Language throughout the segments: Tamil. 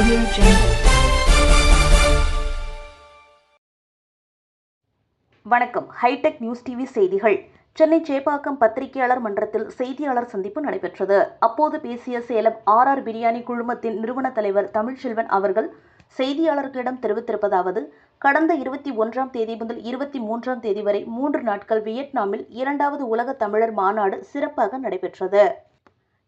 Audio Jungle. வணக்கம். ஹைடெக் நியூஸ் டிவி செய்திகள். சென்னை சேப்பாக்கம் பத்திரிகையாளர் மன்றத்தில் செய்தியாளர் சந்திப்பு நடைபெற்றது. அப்போது பேசிய சேலம் ஆர் ஆர் பிரியாணி குழுமத்தின் நிறுவன தலைவர் தமிழ்ச்செல்வன் அவர்கள் செய்தியாளர்களிடம் தெரிவித்திருப்பதாவது கடந்த இருபத்தி ஒன்றாம் தேதி முதல் இருபத்தி மூன்றாம் தேதி வரை மூன்று நாட்கள் வியட்நாமில் இரண்டாவது உலக தமிழர் மாநாடு சிறப்பாக நடைபெற்றது.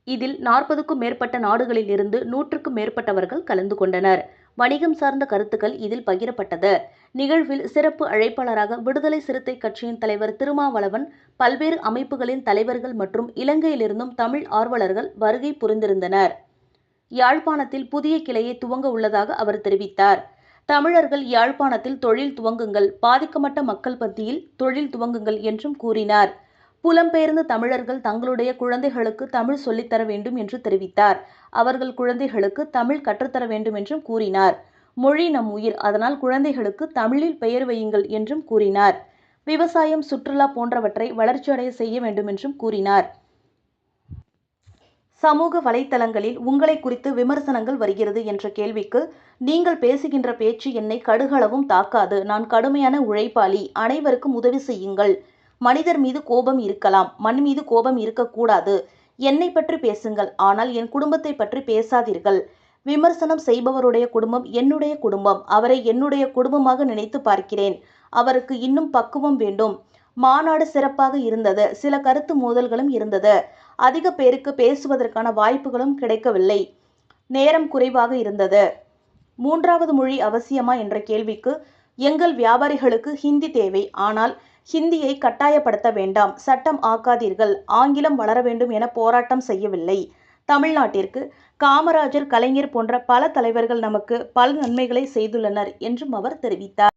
இதில் நாற்பதுக்கும் மேற்பட்ட நாடுகளில் இருந்து நூற்றுக்கும் மேற்பட்டவர்கள் கலந்து கொண்டனர். வணிகம் சார்ந்த கருத்துக்கள் இதில் பகிரப்பட்டது. நிகழ்வில் சிறப்பு அழைப்பாளராக விடுதலை சிறுத்தை கட்சியின் தலைவர் திருமாவளவன் பல்வேறு அமைப்புகளின் தலைவர்கள் மற்றும் இலங்கையிலிருந்தும் தமிழ் ஆர்வலர்கள் வருகை புரிந்திருந்தனர். யாழ்ப்பாணத்தில் புதிய கிளையை துவங்க உள்ளதாக அவர் தெரிவித்தார். தமிழர்கள் யாழ்ப்பாணத்தில் தொழில் துவங்குங்கள் பாதிக்கப்பட்ட மக்கள் மத்தியில் தொழில் துவங்குங்கள் என்றும் கூறினார். புலம்பெயர்ந்த தமிழர்கள் தங்களுடைய குழந்தைகளுக்கு தமிழ் சொல்லித்தர வேண்டும் என்று தெரிவித்தார். அவர்கள் குழந்தைகளுக்கு தமிழ் கற்றுத்தர வேண்டும் என்றும் கூறினார். மொழி நம் உயிர் அதனால் குழந்தைகளுக்கு தமிழில் பெயர் வையுங்கள் என்றும் கூறினார். விவசாயம் சுற்றுலா போன்றவற்றை வளர்ச்சியடைய செய்ய வேண்டும் என்றும் கூறினார். சமூக வலைத்தளங்களில் உங்களை குறித்து விமர்சனங்கள் வருகிறது என்ற கேள்விக்கு நீங்கள் பேசுகின்ற பேச்சு என்னை கடுகளவும் தாக்காது. நான் கடுமையான உழைப்பாளி. அனைவருக்கும் உதவி செய்யுங்கள். மனிதர் மீது கோபம் இருக்கலாம் மண் மீது கோபம் இருக்கக்கூடாது. என்னை பற்றி பேசுங்கள் ஆனால் என் குடும்பத்தை பற்றி பேசாதீர்கள். விமர்சனம் செய்பவருடைய குடும்பம் என்னுடைய குடும்பம். அவரை என்னுடைய குடும்பமாக நினைத்து பார்க்கிறேன். அவருக்கு இன்னும் பக்குவம் வேண்டும். மாநாடு சிறப்பாக இருந்தது. சில கருத்து மோதல்களும் இருந்தது. அதிக பேருக்கு பேசுவதற்கான வாய்ப்புகளும் கிடைக்கவில்லை. நேரம் குறைவாக இருந்தது. மூன்றாவது மொழி அவசியமா என்ற கேள்விக்கு எங்கள் வியாபாரிகளுக்கு ஹிந்தி தேவை. ஆனால் ஹிந்தியை கட்டாயப்படுத்த வேண்டாம் சட்டம் ஆக்காதீர்கள் ஆங்கிலம் வளர வேண்டும் என போராட்டம் செய்யவில்லை. தமிழ்நாட்டிற்கு காமராஜர் கலைஞர் போன்ற பல தலைவர்கள் நமக்கு பல நன்மைகளை செய்துள்ளனர் என்றும் அவர் தெரிவித்தார்.